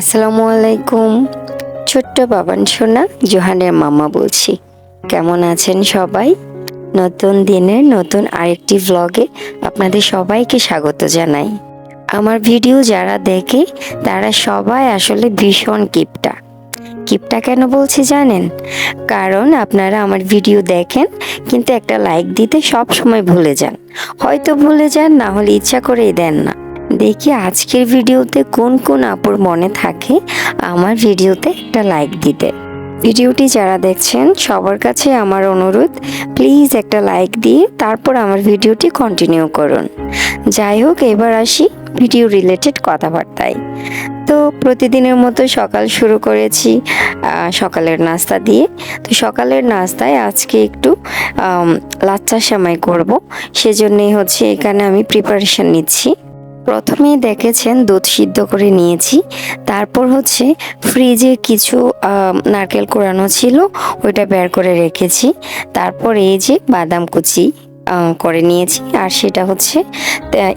আসসালামু আলাইকুম। ছোট্ট বাবান সোনা, জোহানের মামা বলছি। কেমন আছেন সবাই? নতুন দিনের নতুন আরেকটি ভ্লগে আপনাদের সবাইকে স্বাগত জানাই। আমার ভিডিও যারা দেখে, তারা সবাই আসলে ভীষণ কিপটা। কিপটা কেন বলছি জানেন? কারণ আপনারা আমার ভিডিও দেখেন, কিন্তু একটা লাইক দিতে সব সময় ভুলে যান। হয়তো ভুলে যান, না হলে ইচ্ছা করেই দেন না। দেখি আজকের ভিডিওতে কোন কোন আপুর মনে থাকে আমার ভিডিওতে একটা লাইক দিতে। ভিডিওটি যারা দেখছেন সবার কাছে আমার অনুরোধ প্লিজ একটা লাইক দিয়ে তারপর আমার ভিডিওটি কন্টিনিউ করুন। যাই হোক এবার আসি ভিডিও রিলেটেড কথাবার্তায়। তো প্রতিদিনের মতো সকাল শুরু করেছি সকালের নাস্তা দিয়ে। তো সকালের নাস্তায় আজকে একটু আম, লাচ্চা সেমাই করব। সেজন্যই হচ্ছে এখানে আমি প্রিপারেশন নিচ্ছি। প্রথমেই দেখেছেন দুধ সিদ্ধ করে নিয়েছি। তারপর হচ্ছে ফ্রিজে কিছু নারকেল কোরানো ছিল, ওইটা বের করে রেখেছি। তারপর এই যে বাদাম কুচি। করে নিয়েছি। আর সেটা হচ্ছে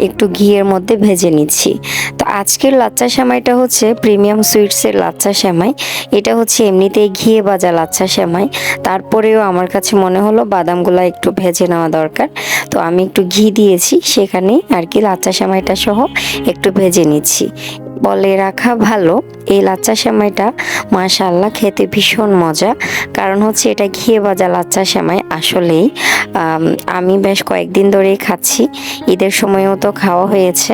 একটু ঘিয়ের মধ্যে ভেজে নিচ্ছি। তো আজকের লাচ্চা সেমাইটা হচ্ছে প্রিমিয়াম সুইটসের লাচ্চা সেমাই। এটা হচ্ছে এমনিতেই ঘিয়ে ভাজা লাচ্চা সেমাই। তারপরেও আমার কাছে মনে হলো বাদামগুলো একটু ভেজে নেওয়া দরকার। তো আমি একটু ঘি দিয়েছি, সেখানে আর কি লাচ্চা সেমাইটা সহ একটু ভেজে নিচ্ছি। বলে রাখা ভালো, এই লাচ্চা সেমাইটা মাশাল্লাহ খেতে ভীষণ মজা। কারণ হচ্ছে এটা ঘিয়ে ভাজা লাচ্চা সেমাই আসলেই আমি বেশ কয়েকদিন ধরেই খাচ্ছি। ঈদের সময়ও তো খাওয়া হয়েছে।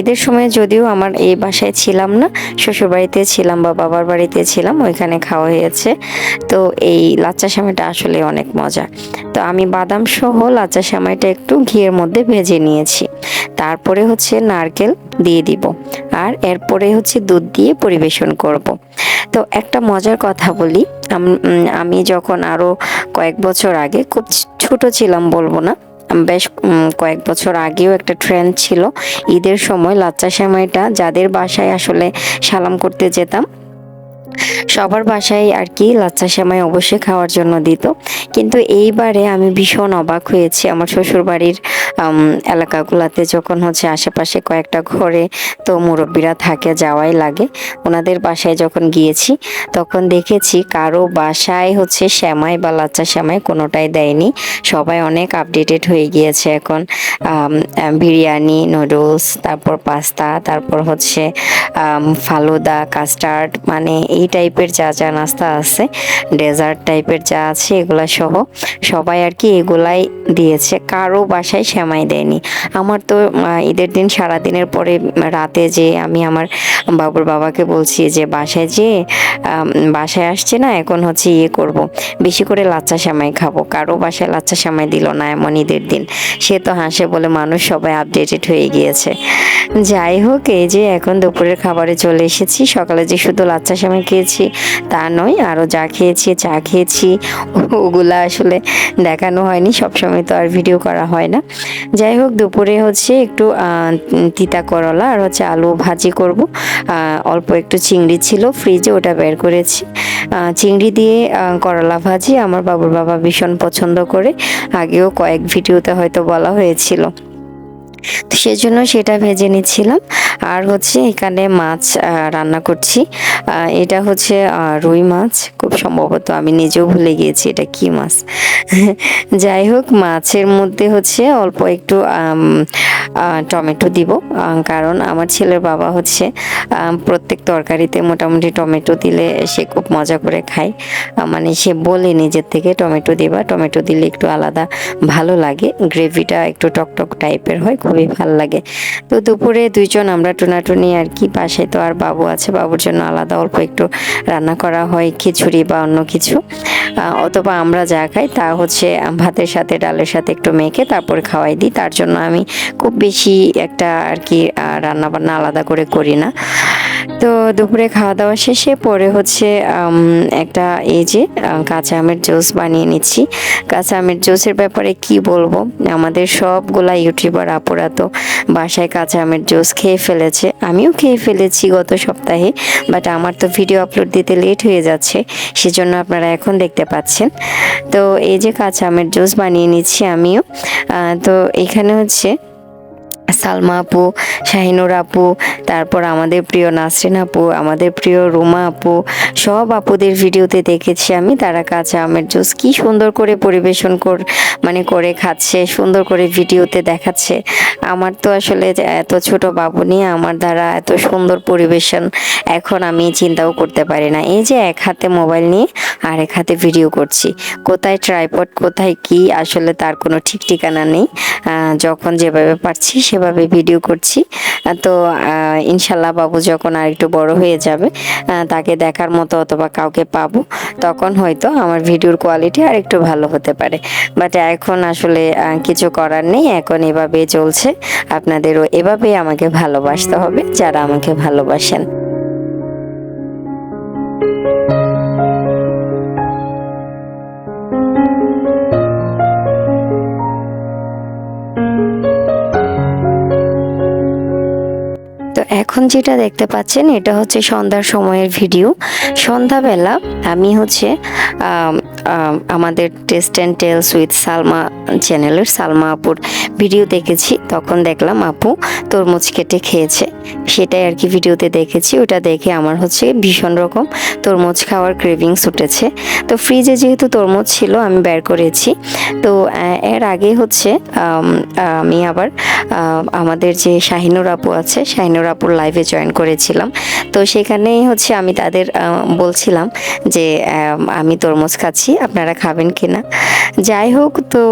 ঈদের সময় যদিও আমার এই বাসায় ছিলাম না, শ্বশুরবাড়িতে ছিলাম বা বাবার বাড়িতে ছিলাম, ওইখানে খাওয়া হয়েছে। তো এই লাচ্চা সেমাইটা আসলে অনেক মজা। তো আমি বাদাম সহ লাচ্চা সামাইটা একটু ঘিয়ের মধ্যে ভেজে নিয়েছি। তারপরে হচ্ছে নারকেল দিয়ে দিব আর এরপরে হচ্ছে দুধ দিয়ে পরিবেশন করব। তো একটা মজার কথা বলি, আমি যখন আরও কয়েক বছর আগে, খুব ছোট ছিলাম বলব না বেশ কয়েক বছর আগেও একটা ট্রেন্ড ছিল ঈদের সময় লাচ্চা সেমাইটা যাদের বাসায় আসলে সালাম করতে যেতাম সবার বাসায় আর কি লাচ্চা সেমাই অবশ্যই খাওয়ার জন্য দিত। কিন্তু এইবারে আমি ভীষণ অবাক হয়েছি আমার শ্বশুর বাড়ির এলাকাগুলোতে যখন হচ্ছে আশেপাশে কয়েকটা ঘরে তো মুরব্বীরা থাকে, যাওয়াই লাগে। ওনাদের বাসায় যখন গিয়েছি তখন দেখেছি কারও বাসায় হচ্ছে শ্যামাই বা লাচ্চা শ্যামাই কোনোটাই দেয়নি। সবাই অনেক আপডেটেড হয়ে গিয়েছে এখন। বিরিয়ানি নুডলস তারপর পাস্তা, তারপর হচ্ছে ফালুদা কাস্টার্ড মানে এই টাইপের যা যা নাস্তা আছে, ডেজার্ট টাইপের যা আছে, এগুলা সহ সবাই আর কি এগুলাই দিয়েছে। কারও বাসায় সেমাই দেয়নি। আমার তো ঈদের দিন সারা দিনের পরে রাতে যে আমি আমার বাবুর বাবাকে বলছি যে বাসায় যে বাসায় আসছে না, এখন হচ্ছে ইয়ে করব। বেশি করে লাচ্চা সেমাই খাব। কারও বাসায় লাচ্চা সেমাই দিল না এমন ঈদের দিন। সে তো হাসে বলে মানুষ সবাই আপডেটেড হয়ে গিয়েছে। যাই হোক, এই যে এখন দুপুরের খাবারে চলে এসেছি। সকালে যে শুধু লাচ্চা সেমাই খেয়েছি। তা নয় আরও যা খেয়েছি, চা খেয়েছি। ওগুলা আসলে দেখানো হয়নি, সবসময় তো আর ভিডিও করা হয় না। যাই হোক, দুপুরে হচ্ছে একটু তিতা করলা আর হচ্ছে আলু ভাজি করব। অল্প একটু চিংড়ি ছিল ফ্রিজে ওটা বের করেছি। চিংড়ি দিয়ে করলা ভাজি আমার বাবুর বাবা ভীষণ পছন্দ করে। আগেও কয়েক ভিডিওতে হয়তো বলা হয়েছিল। সেজন্য সেটা ভেজে নিচ্ছিলাম। আর হচ্ছে এখানে মাছ রান্না করছি। এটা হচ্ছে রুই মাছ। খুব সম্ভবত আমি নিজেও ভুলে গিয়েছি এটা কি মাছ। যাই হোক, মাছের মধ্যে হচ্ছে অল্প একটু টমেটো দিব। কারণ আমার ছেলের বাবা হচ্ছে প্রত্যেক তরকারিতে মোটামুটি টমেটো দিলে সে খুব মজা করে খায়। মানে সে বলে নিজের থেকে টমেটো দিবা। টমেটো দিলে একটু আলাদা ভালো লাগে। গ্রেভিটা একটু টকটক টাইপের হয়, খুবই ভালো লাগে। তো দুপুরে দুইজন আমরা টুনাটুনি আর কি, পাশে তো আর বাবু আছে, বাবুর জন্য আলাদা অল্প একটু রান্না করা হয়, খিচুড়ি বা অন্য কিছু। অথবা আমরা যা খাই তা হচ্ছে ভাতের সাথে, ডালের সাথে একটু মেখে তারপর খাওয়াই দিই। তার জন্য আমি খুব বেশি একটা আর কি রান্না বান্না আলাদা করে করি না। তো দুপুরে খাওয়া দাওয়া শেষে পরে হচ্ছে একটা এই যে কাঁচা আমের জুস বানিয়ে নিচ্ছি। কাঁচা আমের জুসের ব্যাপারে কি বলব? আমাদের সবগুলা ইউটিউবার আপুরা তো বাসায় কাঁচা আমের জুস খেয়ে ফেলেছে। আমিও খেয়ে ফেলেছি গত সপ্তাহে, বাট আমার তো ভিডিও আপলোড দিতে লেট হয়ে যাচ্ছে, সেজন্য আপনারা এখন দেখতে পাচ্ছেন। তো এই যে কাঁচা আমের জুস বানিয়ে নিচ্ছি আমিও। তো এখানে হচ্ছে সালমা আপু, শাহিনুর আপু তারপর আমাদের প্রিয় নাসরিন আপু, আমাদের প্রিয় রুমা আপু, সব আপুদের ভিডিওতে দেখেছি আমি। তারা কাঁচা আমের জুস কি সুন্দর করে পরিবেশন কর মানে করে খাচ্ছে, সুন্দর করে ভিডিওতে দেখাচ্ছে। আমার তো আসলে এত ছোট বাবু নিয়ে আমার দ্বারা এত সুন্দর পরিবেশন এখন আমি চিন্তাও করতে পারি না। এই যে এক হাতে মোবাইল নিয়ে আর এক হাতে ভিডিও করছি, কোথায় ট্রাইপড, কোথায় কি, আসলে তার কোনো ঠিক ঠিকানা নেই। যখন যেভাবে পারছি সেভাবে ভিডিও করছি। তো ইনশাল্লাহ বাবু যখন আর একটু বড় হয়ে যাবে তাকে দেখার মতো অথবা কাউকে পাবো, তখন হয়তো আমার ভিডিওর কোয়ালিটি আর একটু ভালো হতে পারে। বাট এখন আসলে কিছু করার নেই, এখন এভাবে চলছে। আপনাদেরও এভাবেই আমাকে ভালোবাসতে হবে, যারা আমাকে ভালোবাসেন। এখন যেটা দেখতে পাচ্ছেন এটা হচ্ছে সন্ধ্যার সময়ের ভিডিও। সন্ধ্যাবেলা আমি হচ্ছে আম, আম, আমাদের taste and tales with Salma চ্যানেলের সালমা আপুর ভিডিও দেখেছি। তখন দেখলাম আপু তরমুজ কেটে খেয়েছে। সেটাই আর কি ভিডিওতে দেখেছি। ওটা দেখে আমার হচ্ছে ভীষণ রকম তরমুজ খাওয়ার ক্রেভিংস উঠেছে। তো ফ্রিজে যেহেতু তরমুজ ছিল আমি বের করেছি। তো এর আগে হচ্ছে আমি আবার আমাদের যে শাহিনুর আপু আছে শাহিনুর আপুর লাইভে জয়েন করেছিলাম। তো সেখানেই হচ্ছে আমি তাদের বলছিলাম যে আমি তরমুজ খাচ্ছি, আপনারা খাবেন কিনা? যাই হোক, তো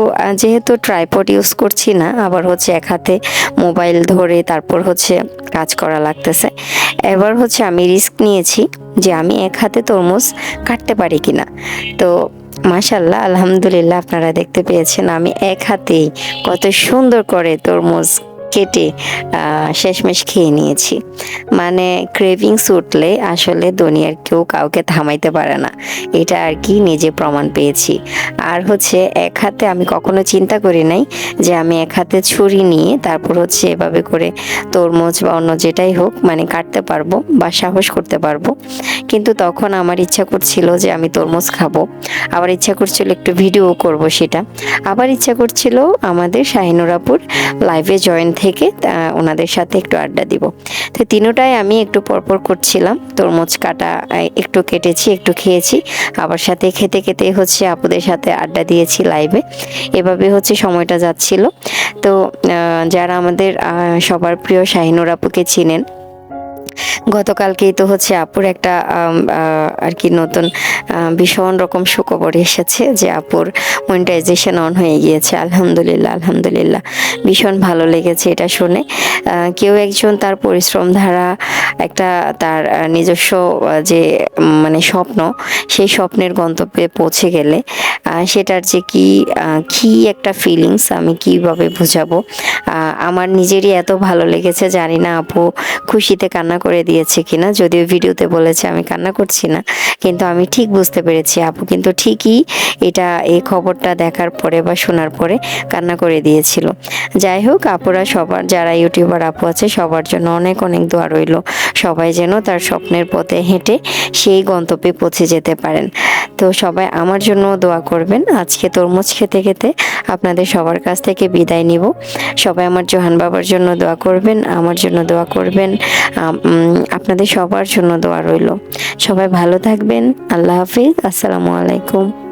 যেহেতু ট্রাইপড ইউজ করছি না, আবার হচ্ছে এক হাতে মোবাইল ধরে তারপর হচ্ছে কাজ করা লাগতেছে। এবার হচ্ছে আমি রিস্ক নিয়েছি যে, আমি এক হাতে তরমুজ কাটতে পারি কিনা। তো মাশাল্লাহ আলহামদুলিল্লাহ, আপনারা দেখতে পেয়েছেন, আমি এক হাতেই কত সুন্দর করে তরমুজ কেটে শেষমেশ খেয়ে নিয়েছি। মানে ক্রেভিংস উঠলে আসলে দুনিয়ার কেউ কাউকে থামাইতে পারে না। এটা আর কি নিজে প্রমাণ পেয়েছি। আর হচ্ছে এক হাতে আমি কখনো চিন্তা করি নাই যে আমি এক হাতে ছুরি নিয়ে তারপর হচ্ছে এভাবে করে তরমুজ বা অন্য যেটাই হোক মানে কাটতে পারব বা সাহস করতে পারব। কিন্তু তখন আমার ইচ্ছা করছিল যে আমি তরমুজ খাব। আবার ইচ্ছা করছিল একটু ভিডিও করব সেটা। আবার ইচ্ছা করছিল আমাদের শাহিনুরাপুর লাইভে জয়েন থেকে ওনাদের সাথে একটু আড্ডা দিব। তো তিনোটাই আমি একটু পরপর করছিলাম। তরমুজ কাটা একটু কেটেছি, একটু খেয়েছি। আবার সাথে খেতে খেতে হচ্ছে আপুদের সাথে আড্ডা দিয়েছি লাইভে। এভাবে হচ্ছে সময়টা যাচ্ছিল। তো যারা আমাদের সবার প্রিয় শাহিনুর আপুকে চিনেন গতকালকেই তো হচ্ছে আপুর একটা আর কি নতুন ভীষণ রকম সুখবর এসেছে যে আপুর মনিটাইজেশন অন হয়ে গিয়েছে। আলহামদুলিল্লাহ আলহামদুলিল্লাহ। ভীষণ ভালো লেগেছে এটা শুনে। কেউ একজন তার পরিশ্রম ধারা একটা তার নিজস্ব যে মানে স্বপ্ন, সেই স্বপ্নের গন্তব্যে পৌঁছে গেলে সেটার যে কি কি একটা ফিলিংস আমি কীভাবে বুঝাবো? আমার নিজেরই এত ভালো লেগেছে, জানি না আপু খুশিতে কান্না করে দিয়েছে কিনা, যদিও ভিডিওতে বলেছে আমি কান্না করছি না, কিন্তু আমি ঠিক বুঝতে পেরেছি আপু কিন্তু ঠিকই এটা এই খবরটা দেখার পরে বা শোনার পরে কান্না করে দিয়েছিল। যাই হোক, আপুরা সবার, যারা ইউটিউবার আপু আছে, সবার জন্য অনেক অনেক দোয়া রইল। সবাই যেন তার স্বপ্নের পথে হেঁটে সেই গন্তব্যে পৌঁছে যেতে পারেন। তো সবাই আমার জন্য দোয়া করবেন। আজকে তরমুজ খেতে খেতে আপনাদের সবার কাছ থেকে বিদায় নিব। সবাই আমার জোহান বাবার জন্য দোয়া করবেন, আমার জন্য দোয়া করবেন আপনাদের সবার জন্য দোয়া রইল। সবাই ভালো থাকবেন। আল্লাহ হাফিজ। আসসালামু আলাইকুম।